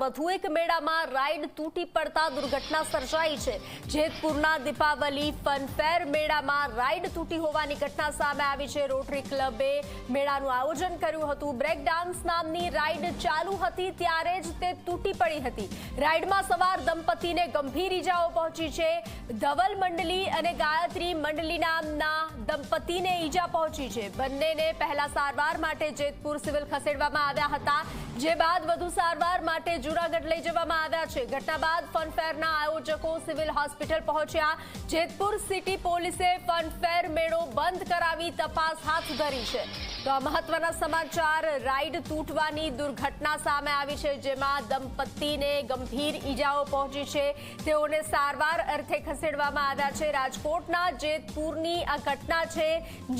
વધુ એક મેળામાં રાઈડ તૂટી પડતા દુર્ઘટના સર્જાઈ છે. જેતપુરના દીપાવલી ફનફેર મેળામાં રાઈડ તૂટી હોવાની ઘટના સામે આવી છે. રોટરી ક્લબે મેળાનું આયોજન કર્યું હતું. બ્રેક ડાન્સ નામની રાઈડ ચાલુ હતી, ત્યારે જ તે તૂટી પડી હતી. રાઈડમાં સવાર દંપતીને ગંભીર ઈજાઓ પહોંચી છે. ધવલ મંડલી અને ગાયત્રી મંડલી નામના દંપતીને ઈજા પહોંચી છે. બંનેને પહેલા સારવાર માટે જેતપુર સિવિલ ખસેડવામાં આવ્યા હતા. જે બાદ વધુ સારવાર માટે જૂનાગઢ લઈ જવામાં આવ્યા છે. ઘટના બાદ ફનફેરના આયોજકો સિવિલ હોસ્પિટલ પહોંચ્યા. જેતપુર સિટી પોલીસે ફનફેર મેળો બંધ કરાવી તપાસ હાથ ધરી છે. તો આ મહત્વના સમાચાર, રાઈડ તૂટવાની દુર્ઘટના સામે આવી છે, જેમાં દંપતીને ગંભીર ઈજાઓ પહોંચી છે. તેઓને સારવાર અર્થે ખસેડવામાં આવ્યા છે. રાજકોટના જેતપુરની આ ઘટના છે,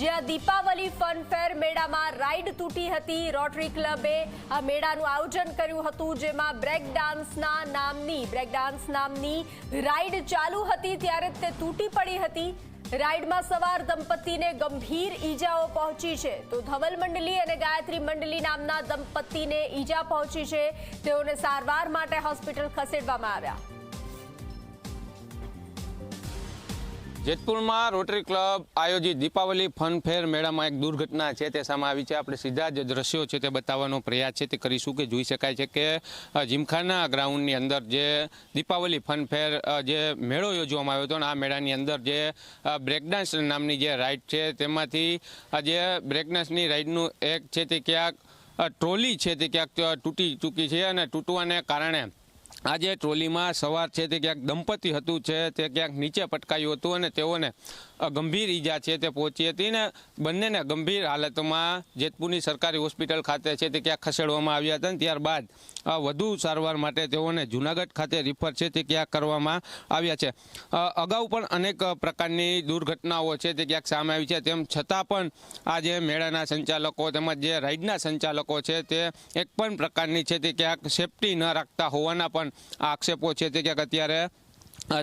જ્યાં દીપાવલી ફનફેર મેળામાં રાઈડ તૂટી હતી. રોટરી ક્લબે આ મેળાનું આયોજન કર્યું હતું, જેમાં બ્રેક ડાન્સના નામની બ્રેક ડાન્સ નામની રાઈડ ચાલુ હતી ત્યારે તે તૂટી પડી હતી. રાઈડમાં સવાર દંપતીને ગંભીર ઈજાઓ પહોંચી છે. તો ધવલ મંડલી અને ગાયત્રી મંડલી નામના દંપતીને ઈજા પહોંચી છે. તેઓને સારવાર માટે હોસ્પિટલ ખસેડવામાં આવ્યા. જેતપુરમાં રોટરી ક્લબ આયોજિત દીપાવલી ફન ફેર મેળામાં એક દુર્ઘટના છે, તે સામે આવી છે. આપણે સીધા જ દ્રશ્યો છે તે બતાવવાનો પ્રયાસ છે, તે કરીશું કે જોઈ શકાય છે કે જીમખાના ગ્રાઉન્ડની અંદર જે દીપાવલી ફન ફેર જે મેળો યોજવામાં આવ્યો હતો અને આ મેળાની અંદર જે બ્રેકડાન્સ નામની જે રાઇડ છે, તેમાંથી જે બ્રેકડાન્સની રાઇડનું એક છે તે ક્યાંક ટ્રોલી છે તે ક્યાંક તૂટી ચૂકી છે અને તૂટવાને કારણે આ જે ટ્રોલીમાં સવાર છે, તે ક્યાંક દંપતી હતું છે તે ક્યાંક નીચે પટકાયું હતું અને તેઓને ગંભીર ઈજા છે તે પહોંચી હતી ને બંનેને ગંભીર હાલતમાં જેતપુરની સરકારી હોસ્પિટલ ખાતે છે તે ક્યાંક ખસેડવામાં આવ્યા હતા ત્યારબાદ વધુ સારવાર માટે તેઓને જુનાગઢ ખાતે રિફર છે તે ક્યાંક કરવામાં આવ્યા છે. અગાઉ પણ અનેક પ્રકારની દુર્ઘટનાઓ છે તે ક્યાંક સામે આવી છે. તેમ છતાં પણ આ જે મેળાના સંચાલકો તેમજ જે રાઇડના સંચાલકો છે તે એક પણ પ્રકારની છે તે ક્યાંક સેફટી ન રાખતા હોવાના પણ આક્ષેપો છે તે ક્યાંક અત્યારે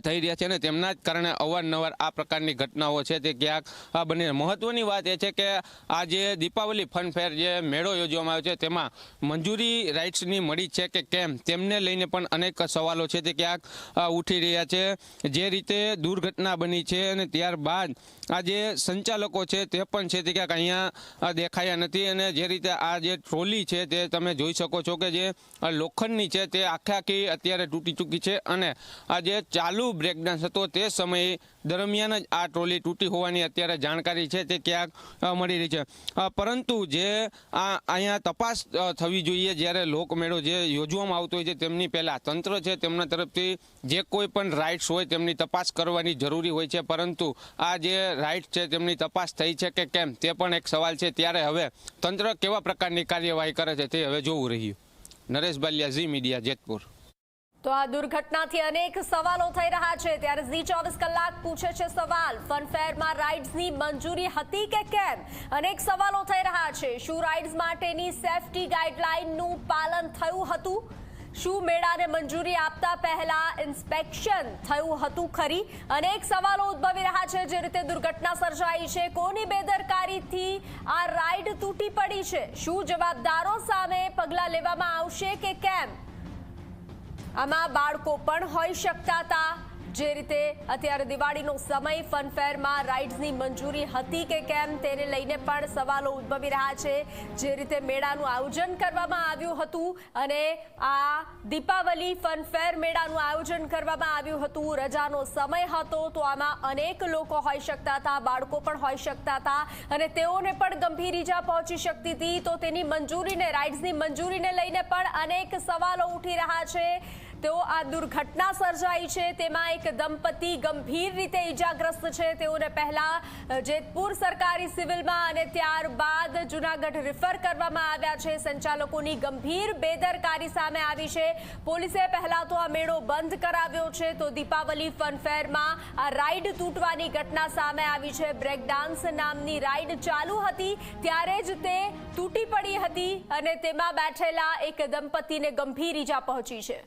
થઈ રહ્યા છે અને તેમના જ કારણે અવારનવાર આ પ્રકારની ઘટનાઓ છે તે ક્યાંક બની. મહત્વની વાત એ છે કે આ જે દીપાવલી ફન ફેર જે મેળો યોજવામાં આવ્યો છે તેમાં મંજૂરી રાઇટ્સની મળી છે કે કેમ તેમને લઈને પણ અનેક સવાલો છે તે ક્યાંક ઉઠી રહ્યા છે જે રીતે દુર્ઘટના બની છે અને ત્યારબાદ આ જે સંચાલકો છે તે પણ છે તે ક્યાંક અહીંયા દેખાયા નથી અને જે રીતે આ જે ટ્રોલી છે તે તમે જોઈ શકો છો કે જે લોખંડની છે તે આખે આખી અત્યારે તૂટી ચૂકી છે અને આ જે ચાલુ બ્રેકડાન્સ હતો તે સમયે દરમિયાન જ આ ટ્રોલી તૂટી હોવાની અત્યારે જાણકારી છે તે ક્યાંક મળી રહી છે. પરંતુ જે આ, અહીંયા તપાસ થવી જોઈએ જ્યારે લોકમેળો જે યોજવામાં આવતો હોય છે તેમની પહેલાં તંત્ર છે તેમના તરફથી જે કોઈ પણ રાઇટ્સ હોય તેમની તપાસ કરવાની જરૂરી હોય છે. પરંતુ આ જે રાઇટ્સ છે તેમની તપાસ થઈ છે કે કેમ તે પણ એક સવાલ છે. ત્યારે હવે તંત્ર કેવા પ્રકારની કાર્યવાહી કરે છે તે હવે જોવું રહ્યું. નરેશ બાલિયા, ઝી મીડિયા, જેતપુર. તો આ દુર્ઘટનાથી અનેક સવાલો થઈ રહ્યા છે. ત્યારે ઝી ચોવીસ કલાક પૂછે છે સવાલ. ફનફેરમાં રાઇડ્સની મંજૂરી હતી કે કેમ? અનેક સવાલો થઈ રહ્યા છે. શું રાઇડ્સ માટેની સેફટી ગાઈડલાઇનનું પાલન થયું હતું? શું મેળાને મંજૂરી આપતા પહેલા ઇન્સ્પેક્શન થયું હતું ખરી? અનેક સવાલો ઉદ્ભવી રહ્યા છે જે રીતે દુર્ઘટના સર્જાઈ છે. કોની બેદરકારીથી આ રાઇડ તૂટી પડી છે? શું જવાબદારો સામે પગલાં લેવામાં આવશે કે કેમ? આમાં બાળકો પણ હોઈ શકતા હતા. જે રીતે અત્યારે દિવાળીનો સમય ફનફેરમાં રાઇડ્સની મંજૂરી હતી કે કેમ તેને લઈને પણ સવાલો ઉદ્ભવી રહ્યા છે. જે રીતે મેળાનું આયોજન કરવામાં આવ્યું હતું અને આ દીપાવલી ફનફેર મેળાનું આયોજન કરવામાં આવ્યું હતું. રજાનો સમય હતો તો આમાં અનેક લોકો હોઈ શકતા હતા, બાળકો પણ હોઈ શકતા હતા અને તેઓને પણ ગંભીર ઈજા પહોંચી શકતી હતી. તો તેની મંજૂરીને રાઇડ્સની મંજૂરીને લઈને પણ અનેક સવાલો ઉઠી રહ્યા છે. તેઓ આ દુર્ઘટના સર્જાઈ છે, તેમાં એક દંપતી ગંભીર રીતે ઈજાગ્રસ્ત છે. તેઓને પહેલા જેતપુર સરકારી સિવિલમાં અને ત્યારબાદ જુનાગઢ રિફર કરવામાં આવ્યા છે. સંચાલકોની ગંભીર બેદરકારી સામે આવી છે. પોલીસે પહેલા તો આ મેળો બંધ કરાવ્યો છે. તો દીપાવલી ફનફેરમાં આ રાઈડ તૂટવાની ઘટના સામે આવી છે. બ્રેક ડાન્સ નામની રાઈડ ચાલુ હતી, ત્યારે જ તે તૂટી પડી હતી અને તેમાં બેઠેલા એક દંપતીને ગંભીર ઈજા પહોંચી છે.